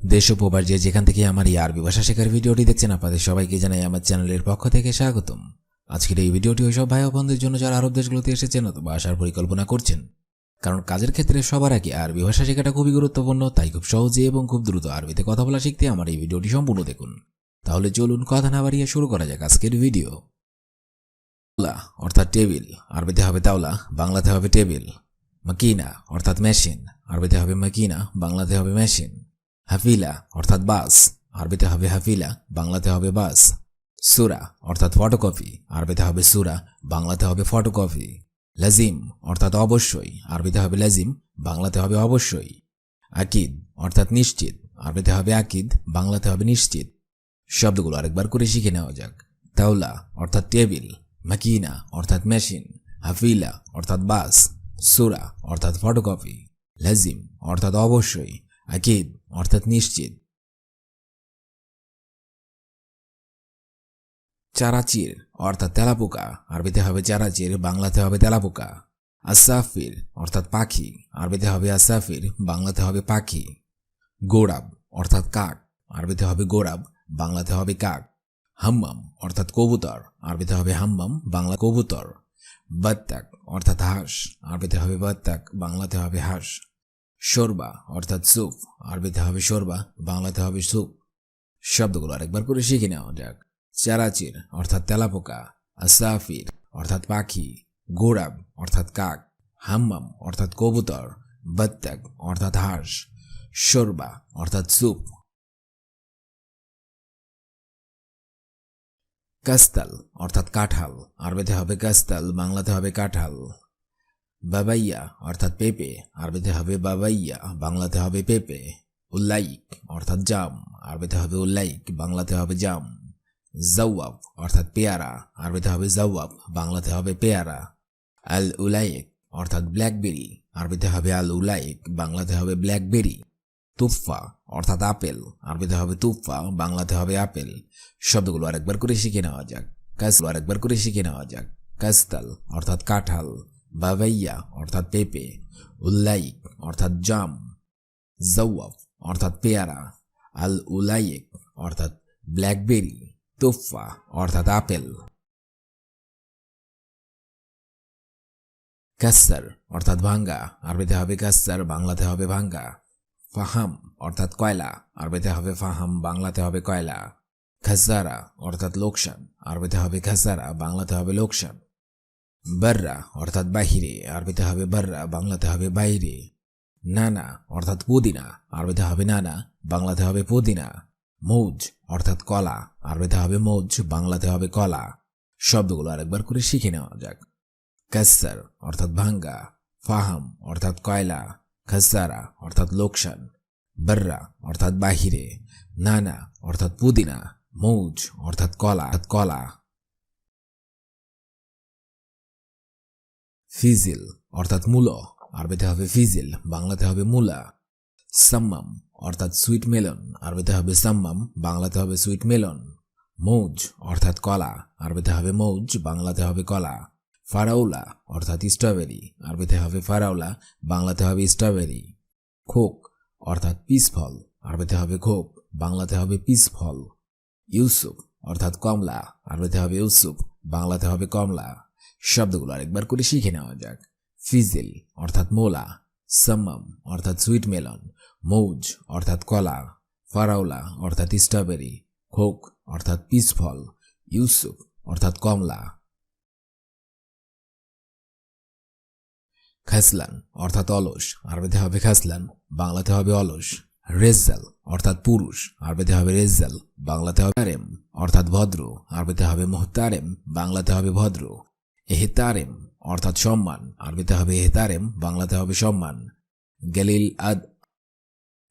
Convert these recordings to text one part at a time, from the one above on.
দেশ প্রবাস যে যেখান থেকে আমার এই আরবি ভাষা শেখার ভিডিওটি দেখছেন, আপনাদের সবাইকে জানাই আমার চ্যানেলের পক্ষ থেকে স্বাগতম। আজকের এই ভিডিওটি ওইসব ভাই বোনদের জন্য যারা আরব দেশগুলোতে এসেছেন অথবা আসার পরিকল্পনা করছেন। কারণ কাজের ক্ষেত্রে সবার আগে আরবি ভাষা শেখাটা খুবই গুরুত্বপূর্ণ, তাই খুব সহজে এবং খুব দ্রুত আরবিতে কথা বলা শিখতে আমার এই ভিডিওটি সম্পূর্ণ দেখুন। তাহলে চলুন কথা না বাড়িয়ে শুরু করা যাক আজকের ভিডিও। অর্থাৎ টেবিল। আরবিতে হবে তাওলা, বাংলাতে হবে টেবিল। মাকিনা, অর্থাৎ মেশিন। আরবিতে হবে মাকিনা, বাংলাতে হবে মেশিন। হাফিলা, অর্থাৎ বাস। আরবিতে হবে হাফিলা, বাংলাতে হবে বাস। সুরা, অর্থাৎ ফটোকপি আরবিতে হবে সুরা, বাংলাতে হবে ফটোকপি লাজিম, অর্থাৎ অবশ্যই। আরবিতে হবে লাজিম, বাংলাতে হবে অবশ্যই। আকিদ, অর্থাৎ নিশ্চিত। আরবিতে হবে আকিদ, বাংলাতে হবে নিশ্চিত। শব্দগুলো আরেকবার করে শিখে নেওয়া যাক। তাওলা, অর্থাৎ টেবিল। মাকিনা, অর্থাৎ মেশিন। হাফিলা, অর্থাৎ বাস। সুরা, অর্থাৎ ফটোকপি লাজিম, অর্থাৎ অবশ্যই। আকিদ অর্থাৎ নিশ্চিত চারাচির অর্থাৎ তেলাপোকা আরবিতে হবে চারাচির বাংলাতে হবে তেলাপোকা আসাফির অর্থাৎ পাখি আরবিতে হবে আসাফির বাংলাতে হবে পাখি গোড়াব অর্থাৎ কাক আরবিতে হবে গোড়াব বাংলাতে হবে কাক হাম্মাম অর্থাৎ কবুতর আরবিতে হবে হাম্মাম বাংলা কবুতর বাত্তাক অর্থাৎ হাঁস আরবিতে হবে বাত্তাক বাংলাতে হবে হাঁস শোরবা, অর্থাৎ স্যুপ আরবিতে হবে শোরবা, বাংলাতে হবে স্যুপ শব্দগুলো আরেকবার করে শিখে নেওয়া যাক। চারাচির, অর্থাৎ তেলাপোকা। আসাফির, অর্থাৎ পাখি। গোড়াব, অর্থাৎ কাক। হাম্মাম, অর্থাৎ কবুতর। বত্তাক, অর্থাৎ হাঁস। শোরবা, অর্থাৎ স্যুপ কাস্তাল, অর্থাৎ কাঁঠাল। আরবিতে হবে কাস্তাল, বাংলাতে হবে কাঁঠাল। বাবাইয়া, অর্থাৎ পেঁপে। আরবিতে হবে বাবাইয়া, বাংলাতে হবে পেঁপে। উল্লাইক, অর্থাৎ জাম। আরবিতে হবে উল্লাইক, বাংলাতে হবে জাম। জওয়াব, অর্থাৎ পেয়ারা। আরবিতে হবে জওয়াব, বাংলাতে হবে পেয়ারা। আল উলাইক অর্থাৎ ব্ল্যাকবেরি। আরবিতে হবে আল উলাইক বাংলাতে হবে ব্ল্যাকবেরি। তুফা অর্থাৎ আপেল। আরবিতে হবে তুফা বাংলাতে হবে আপেল। শব্দগুলো আরেকবার করে শিখে নেওয়া যাক। কাজগুলো আরেকবার করে শিখে নেওয়া যাক। কাস্তাল অর্থাৎ কাঁঠাল। বাবাইয়া অর্থাৎ পেঁপে, উল্লাইক, অর্থাৎ জাম জওয়াফ অর্থাৎ পেয়ারা আল উলাইক অর্থাৎ ব্ল্যাকবেরি তোফা অর্থাৎ আপেল। কাস্সার, অর্থাৎ ভাঙ্গা, আরবিতে হবে কাস্সার, বাংলাতে হবে ভাঙ্গা। ফাহাম, অর্থাৎ কয়লা, আরবিতে হবে ফাহাম, বাংলাতে হবে কয়লা। খাসারা, অর্থাৎ লোকসান, আরবিতে হবে খাসারা, বাংলাতে হবে লোকসান। বাররা অর্থাৎ বাহিরে, আরবিতে হবে বাররা বাংলাতে হবে বাইরে। নানা, অর্থাৎ পুদিনা, আরবিতে হবে নানা, বাংলাতে হবে পুদিনা। মৌজ, অর্থাৎ কলা, আরবিতে হবে মৌজ, বাংলাতে হবে কলা। শব্দগুলো আরেকবার করে শিখে নেওয়া যাক। কাসার অর্থাৎ ভাঙ্গা। ফাহাম, অর্থাৎ কয়লা। খাসারা অর্থাৎ লোকসান। বর্রা অর্থাৎ বাহিরে। নানা, অর্থাৎ পুদিনা। মৌজ, অর্থাৎ কলা। কলা। ফিজিল, অর্থাৎ মূলো, আরবিতে হবে ফিজিল, বাংলাতে হবে মূলা। সাম্মাম, অর্থাৎ সুইট মেলন, আরবিতে হবে সাম্মাম, বাংলাতে হবে সুইট মেলন। মৌজ, অর্থাৎ কলা, আরবিতে হবে মৌজ, বাংলাতে হবে কলা। ফারাউলা, অর্থাৎ স্ট্রবেরি, আরবিতে হবে ফারাউলা, বাংলাতে হবে স্ট্রবেরি। খোক, অর্থাৎ পিস ফল আরবিতে হবে খোক, বাংলাতে হবে পিস ফল ইউসুফ, অর্থাৎ কমলা, আরবিতে হবে ইউসুফ, বাংলাতে হবে কমলা। শব্দগুলো আরেকবার করে শিখে নেওয়া যাক। ফিজিল, অর্থাৎ মোলা। সাম্মাম, অর্থাৎ সুইট মেলন। মৌজ, অর্থাৎ কলা। ফারাউলা অর্থাৎ স্ট্রবেরি। খোক, অর্থাৎ পিস ফল ইউসুফ, অর্থাৎ কমলা। খাসলান, অর্থাৎ অলস। আরবিতে হবে খাসলান, বাংলাতে হবে অলস। রেজাল অর্থাৎ পুরুষ। আরবিতে হবে রেজাল বাংলাতে হবে তারেম অর্থাৎ ভদ্র। আরবিতে হবে মোহতারেম, বাংলাতে হবে ভদ্র। এহেতারেম, অর্থাৎ সম্মান। আরবিতে হবে এহেতারেম, বাংলাতে হবে সম্মান। গ্যালিল আদ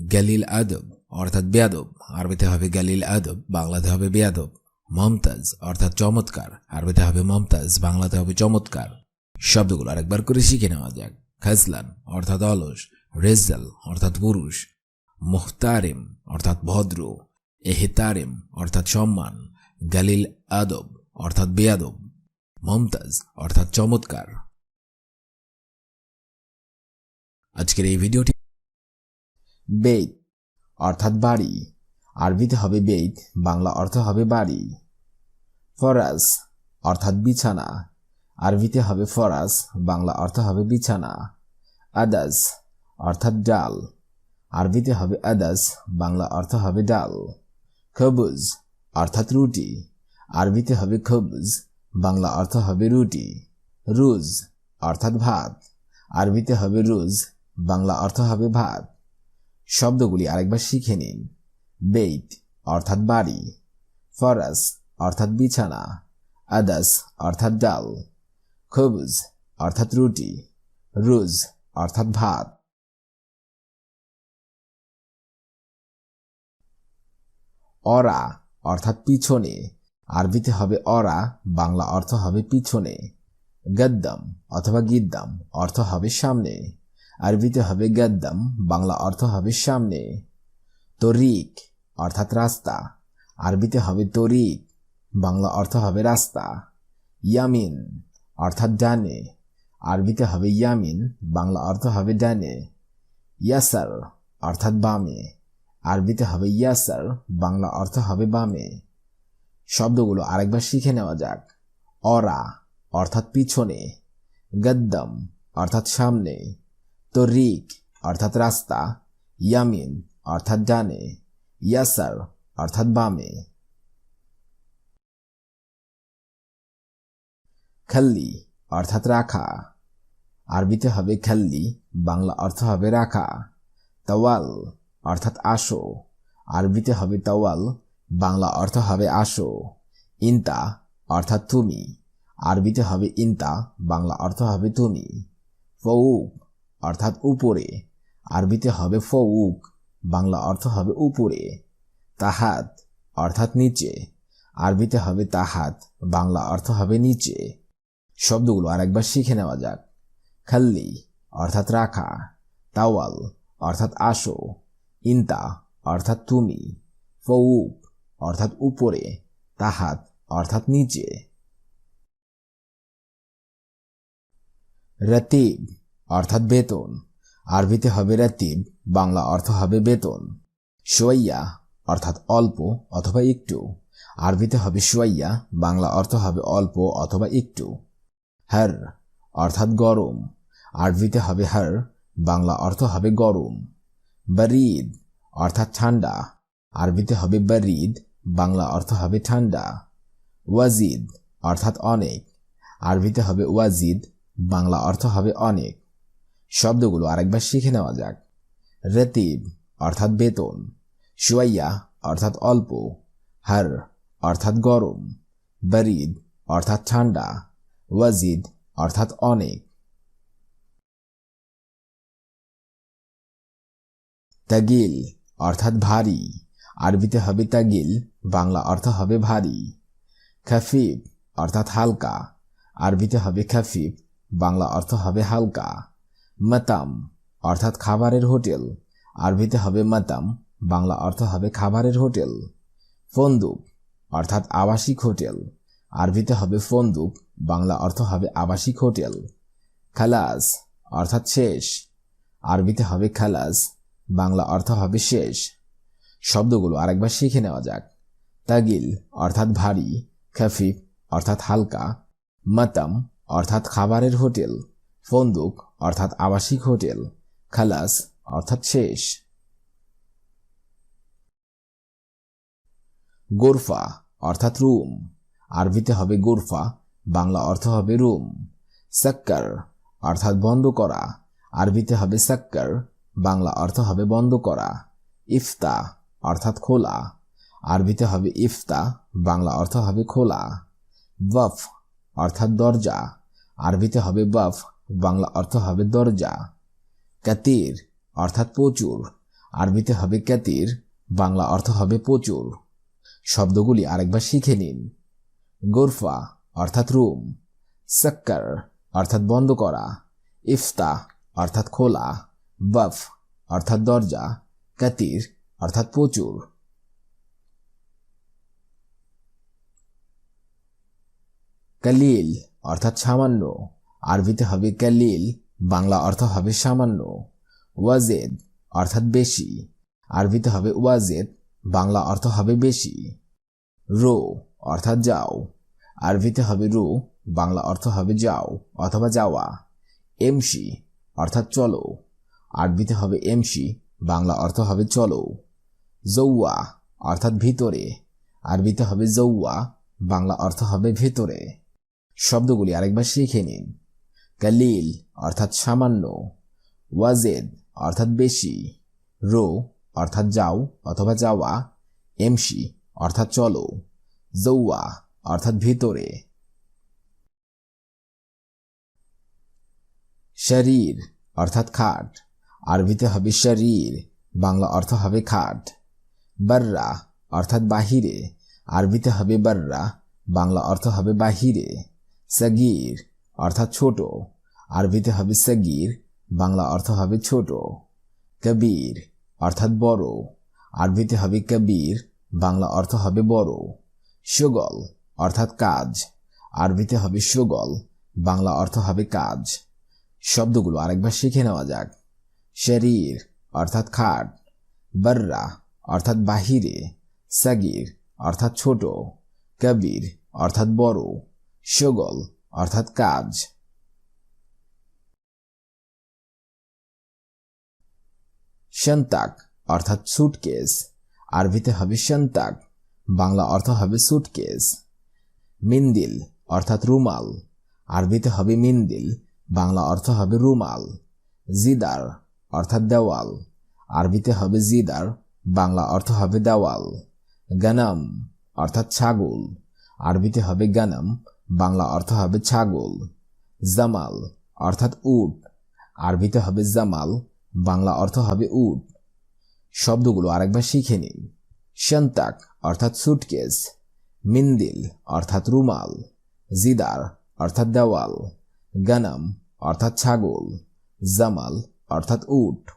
গ্যালিল আদব, অর্থাৎ বেয়াদব। আরবিতে হবে গ্যালিল আদব, বাংলাতে হবে বেয়াদব। মমতাজ, অর্থাৎ চমৎকার। আরবিতে হবে মমতাজ, বাংলাতে হবে চমৎকার। শব্দগুলো আরেকবার করে শিখে নেওয়া যাক। খাজলান, অর্থাৎ অলস। রেজাল অর্থাৎ পুরুষ। মোহতারেম অর্থাৎ ভদ্র। এহেতারেম, অর্থাৎ সম্মান। গালিল আদব, অর্থাৎ বেয়াদব। মমতাজ, অর্থাৎ চমৎকার। আজকের এই ভিডিওটি বেদ, অর্থাৎ বাড়ি। আরবিতে হবে বেইত বাংলা অর্থ হবে বাড়ি। ফরাস অর্থাৎ বিছানা। আরবিতে হবে ফরাস বাংলা অর্থ হবে বিছানা। আদাস অর্থাৎ ডাল। আরবিতে হবে আদাস বাংলা অর্থ হবে ডাল। খবুজ, অর্থাৎ রুটি। আরবিতে হবে খবুজ বাংলা অর্থ হবে রুটি, রুজ অর্থাৎ ভাত। আরবিতে হবে রুজ, বাংলা অর্থ হবে ভাত। শব্দগুলি আরেকবার শিখে নিন। বেইত অর্থাৎ বাড়ি, ফরাস অর্থাৎ বিছানা, আদাস অর্থাৎ ডাল, খবুজ অর্থাৎ রুটি, রুজ অর্থাৎ ভাত। অরা অর্থাৎ পিছনে আরবিতে হবে অরা, বাংলা অর্থ হবে পিছনে। গদ্দম অথবা গিদ্দাম, অর্থ হবে সামনে। আরবিতে হবে গদ্দম, বাংলা অর্থ হবে সামনে। তরিক অর্থাৎ রাস্তা। আরবিতে হবে তরিক, বাংলা অর্থ হবে রাস্তা। ইয়ামিন অর্থাৎ ডানে। আরবিতে হবে ইয়ামিন, বাংলা অর্থ হবে ডানে। ইয়াসার অর্থাৎ বামে। আরবিতে হবে ইয়াসার, বাংলা অর্থ হবে বামে। শব্দগুলো আরেকবার শিখে নেওয়া যাক। অরা, অর্থাৎ পিছনে। গদ্দম, অর্থাৎ সামনে। তরিক, অর্থাৎ রাস্তা। ইয়ামিন, অর্থাৎ ডানে। ইয়াসার, অর্থাৎ বামে। খাল্লি, অর্থাৎ রাখা। আরবিতে হবে খাল্লি, বাংলা অর্থ হবে রাখা। তওয়াল, অর্থাৎ আসো। আরবিতে হবে তওয়াল বাংলা অর্থ হবে আসো। ইন্তা অর্থাৎ তুমি। আরবিতে হবে ইন্তা, বাংলা অর্থ হবে তুমি। ফৌক অর্থাৎ উপরে। আরবিতে হবে ফৌক, বাংলা অর্থ হবে উপরে। তাহাত অর্থাৎ নিচে। আরবিতে হবে তাহাত, বাংলা অর্থ হবে নিচে। শব্দগুলো আরেকবার শিখে নেওয়া যাক। খাল্লি অর্থাৎ রাখা। তাওয়াল অর্থাৎ আসো। ইন্তা অর্থাৎ তুমি। ফৌক অর্থাৎ উপরে, তাহাত অর্থাৎ নিচে। রাতিব অর্থাৎ বেতন। আরবিতে হবে রাতিব, বাংলা অর্থ হবে বেতন। সোয়াইয়া অর্থাৎ অল্প অথবা একটু। আরবিতে হবে সোয়াইয়া, বাংলা অর্থ হবে অল্প অথবা একটু। হার অর্থাৎ গরম। আরবিতে হবে হার, বাংলা অর্থ হবে গরম। বারিদ অর্থাৎ ঠান্ডা। আরবিতে হবে বারিদ বাংলা অর্থ হবে ঠান্ডা। ওয়াজিদ অর্থাৎ অনেক। আরবিতে হবে ওয়াজিদ, বাংলা অর্থ হবে অনেক। শব্দগুলো আরেকবার শিখে নেওয়া যাক। রেতিব অর্থাৎ বেতন। শুয়াইয়া অর্থাৎ অল্প। হার অর্থাৎ গরম। বারিদ অর্থাৎ ঠান্ডা। ওয়াজিদ অর্থাৎ অনেক। তাগিল অর্থাৎ ভারী। আরবিতে হবে তাগিল, বাংলা অর্থ হবে ভারী। খাফিফ অর্থাৎ হালকা। আরবিতে হবে খাফিফ, বাংলা অর্থ হবে হালকা। মাতাম অর্থাৎ খাবারের হোটেল। আরবিতে হবে মাতাম, বাংলা অর্থ হবে খাবারের হোটেল। ফন্দুক অর্থাৎ আবাসিক হোটেল। আরবিতে হবে ফন্দুক, বাংলা অর্থ হবে আবাসিক হোটেল। খালাস অর্থাৎ শেষ। আরবিতে হবে খালাস, বাংলা অর্থ হবে শেষ। শব্দগুলো আরেকবার শিখে নেওয়া যাক। তাগিল, অর্থাৎ ভারী খাফিফ অর্থাৎ হালকা। মাতাম, অর্থাৎ খাবারের হোটেল। ফন্দুক, অর্থাৎ আবাসিক হোটেল। খালাস, অর্থাৎ শেষ। গোরফা, অর্থাৎ রুম। আরবিতে হবে গোরফা, বাংলা অর্থ হবে রুম। সাক্কার, অর্থাৎ বন্ধ করা। আরবিতে হবে সাক্কার, বাংলা অর্থ হবে বন্ধ করা। ইফতা অর্থাৎ খোলা। আরবিতে হবে ইফতা, বাংলা অর্থ হবে খোলা। বফ অর্থাৎ দরজা। আরবিতে হবে বফ বাংলা অর্থ হবে দরজা। কাতির অর্থাৎ প্রচুর। আরবিতে হবে কাতির, বাংলা অর্থ হবে প্রচুর। শব্দগুলি আরেকবার শিখে নিন। গোরফা অর্থাৎ রুম। সাক্কার অর্থাৎ বন্ধ করা। ইফতা অর্থাৎ খোলা। বফ অর্থাৎ দরজা। কাতির অর্থাৎ প্রচুর। কালিল অর্থাৎ সামান্য। আরবিতে হবে কালিল বাংলা অর্থ হবে সামান্য। ওয়াজেদ অর্থাৎ বেশি। আরবিতে হবে ওয়াজেদ, বাংলা অর্থ হবে বেশি। রো অর্থাৎ যাও। আরবিতে হবে রু, বাংলা অর্থ হবে যাও অথবা যাওয়া। এমসি অর্থাৎ চলো। আরবিতে হবে এমসি, বাংলা অর্থ হবে চলো। জৌয়া অর্থাৎ ভিতরে। আরবিতে হবে জৌয়া, বাংলা অর্থ হবে ভেতরে। শব্দগুলি আরেকবার শিখে নিন। কালিল অর্থাৎ সামান্য, ওয়াজেদ অর্থাৎ বেশি, রো অর্থাৎ যাও অথবা যাওয়া, এমসি অর্থাৎ চলো, জৌয়া অর্থাৎ ভিতরে। শরীর অর্থাৎ খাট, আরবিতে হবে শরীর, বাংলা অর্থ হবে খাট। বাররা, অর্থাৎ বাহিরে। আরবিতে হবে বাররা, বাংলা অর্থ হবে বাহিরে। সগির, অর্থাৎ ছোট। আরবিতে হবে সগির, বাংলা অর্থ হবে ছোট। কবির, অর্থাৎ বড়। আরবিতে হবে কবির, বাংলা অর্থ হবে বড়। সুগল, অর্থাৎ কাজ। আরবিতে হবে সুগল, বাংলা অর্থ হবে কাজ। শব্দগুলো আরেকবার শিখে নেওয়া যাক। শরীর, অর্থাৎ খাট। বর্রা অর্থাৎ বাহিরে, সাগির, অর্থাৎ ছোট, কবির, অর্থাৎ বড়, সুগল, অর্থাৎ কাজ। সন্তাক অর্থাৎ সুটকেস আরবিতে হবে সন্তাক বাংলা অর্থ হবে সুটকেস মিন্দিল, অর্থাৎ রুমাল। আরবিতে হবে মিন্দিল, বাংলা অর্থ হবে রুমাল। জিদার, অর্থাৎ দেওয়াল। আরবিতে হবে জিদার বাংলা অর্থ হবে দেওয়াল, গানাম অর্থাৎ ছাগল। আরবিতে হবে গানাম, বাংলা অর্থ হবে ছাগল। জামাল অর্থাৎ উট। আরবিতে হবে জামাল, বাংলা অর্থ হবে উট। শব্দগুলো আরেকবার শিখে নিন সন্তাক অর্থাৎ সুটকেস মিন্দিল অর্থাৎ রুমাল। জিদার অর্থাৎ দেওয়াল। গানাম অর্থাৎ ছাগল। জামাল অর্থাৎ উট।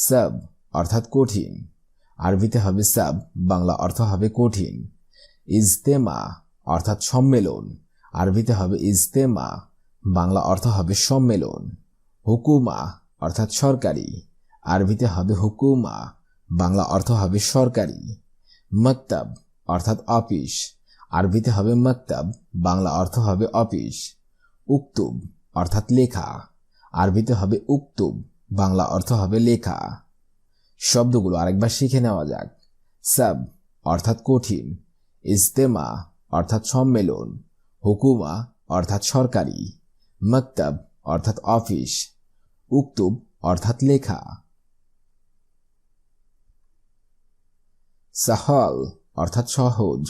সাব অর্থাৎ কঠিন। আরবিতে হবে সাব বাংলা অর্থ হবে কঠিন। ইজতেমা অর্থাৎ সম্মেলন। আরবিতে হবে ইজতেমা, বাংলা অর্থ হবে সম্মেলন। হুকুমা অর্থাৎ সরকারি। আরবিতে হবে হুকুমা, বাংলা অর্থ হবে সরকারি। মক্তব অর্থাৎ অফিস। আরবিতে হবে মক্তব, বাংলা অর্থ হবে অফিস। উক্তুব অর্থাৎ লেখা। আরবিতে হবে উক্তুব বাংলা অর্থ হবে লেখা। শব্দগুলো আরেকবার শিখে নেওয়া যাক। সাব অর্থাৎ কঠিন। ইজতেমা অর্থাৎ সম্মেলন। হুকুমা অর্থাৎ সরকারি। মক্তব অর্থাৎ অফিস। উক্তুব অর্থাৎ লেখা। সাহল অর্থাৎ সহজ।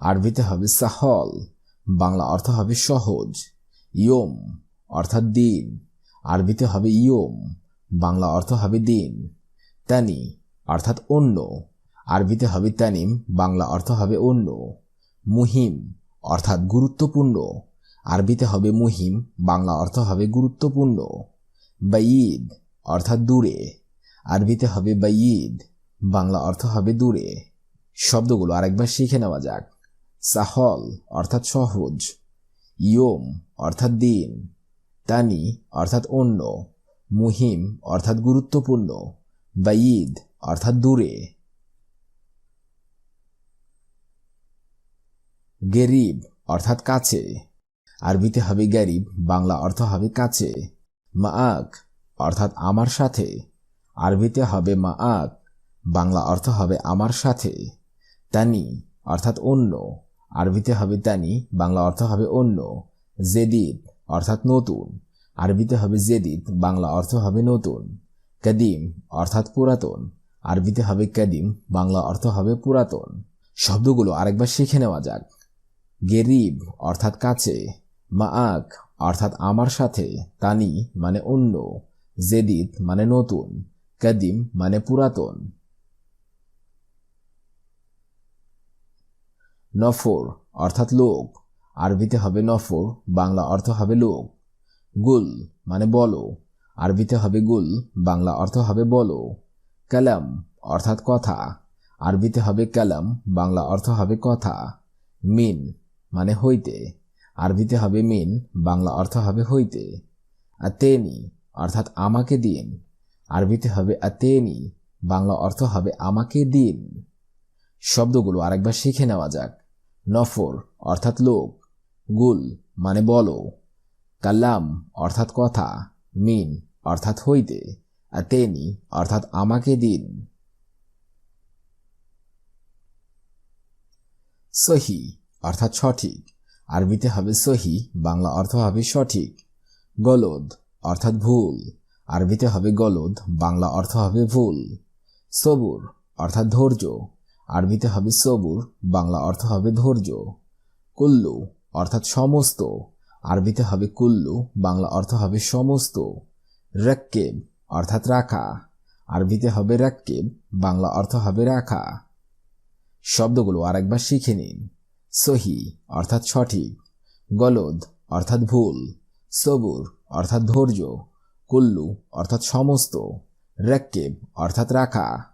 আরবিতে হবে সাহল। বাংলা অর্থ হবে সহজ। ইয়ম অর্থাৎ দিন। আরবিতে হবে ইয়ম। বাংলা অর্থ হবে দিন, তানি, অর্থাৎ অন্য। আরবিতে হবে তানিম, বাংলা অর্থ হবে অন্য। মুহিম, অর্থাৎ গুরুত্বপূর্ণ। আরবিতে হবে মুহিম, বাংলা অর্থ হবে গুরুত্বপূর্ণ। বাইদ অর্থাৎ দূরে। আরবিতে হবে বাইদ বাংলা অর্থ হবে দূরে। শব্দগুলো আরেকবার শিখে নেওয়া যাক। সাহল, অর্থাৎ সহজ। ইয়ম, অর্থাৎ দিন। তানি, অর্থাৎ অন্য। মুহিম, অর্থাৎ গুরুত্বপূর্ণ। বাইদ অর্থাৎ দূরে। গেরিব, অর্থাৎ কাছে। আরবিতে হবে গরিব, বাংলা অর্থ হবে কাছে। মা আক অর্থাৎ আমার সাথে। আরবিতে হবে মা আক বাংলা অর্থ হবে আমার সাথে। তানি, অর্থাৎ অন্য। আরবিতে হবে তানি, বাংলা অর্থ হবে অন্য। জেদিদ, অর্থাৎ নতুন। আরবিতে হবে জেদিদ, বাংলা অর্থ হবে নতুন। কাদিম, অর্থাৎ পুরাতন। আরবিতে হবে কাদিম, বাংলা অর্থ হবে পুরাতন। শব্দগুলো আরেকবার শিখে নেওয়া যাক। গেরিব, অর্থাৎ কাছে। মা আক অর্থাৎ আমার সাথে। তানি মানে অন্য। জেদিদ মানে নতুন। কাদিম মানে পুরাতন। নফর, অর্থাৎ লোক। আরবিতে হবে নফর, বাংলা অর্থ হবে লোক। গুল মানে বলো। আরবিতে হবে গুল, বাংলা অর্থ হবে বলো। কালাম অর্থাৎ কথা। আরবিতে হবে কালাম, বাংলা অর্থ হবে কথা। মিন মানে হইতে। আরবিতে হবে মিন, বাংলা অর্থ হবে হইতে। আর তেনি অর্থাৎ আমাকে দিন। আরবিতে হবে আতেনি, বাংলা অর্থ হবে আমাকে দিন। শব্দগুলো আরেকবার শিখে নেওয়া যাক। নফর অর্থাৎ লোক। গুল মানে বলো। কাল্লাম অর্থাৎ কথা মিন অর্থাৎ হইতে, আর তেনি অর্থাৎ আমাকে দিন। সহি অর্থাৎ সঠিক, আরবিতে হবে সহি, বাংলা অর্থ হবে সঠিক। গলদ অর্থাৎ ভুল, আরবিতে হবে গলদ, বাংলা অর্থ হবে ভুল। সবুর অর্থাৎ ধৈর্য, আরবিতে হবে সবুর, বাংলা অর্থ হবে ধৈর্য। কুল্লু অর্থাৎ সমস্ত আরবিতে হবে কুল্লু, বাংলা অর্থ হবে সমস্ত। রাক্কেব, অর্থাৎ রাখা। আরবিতে হবে রাক্কেব, বাংলা অর্থ হবে রাখা। শব্দগুলো আরেকবার শিখে নিন। সহি, অর্থাৎ সঠিক। গলদ, অর্থাৎ ভুল। সবুর, অর্থাৎ ধৈর্য। কুল্লু, অর্থাৎ সমস্ত। রাক্কেব, অর্থাৎ রাখা।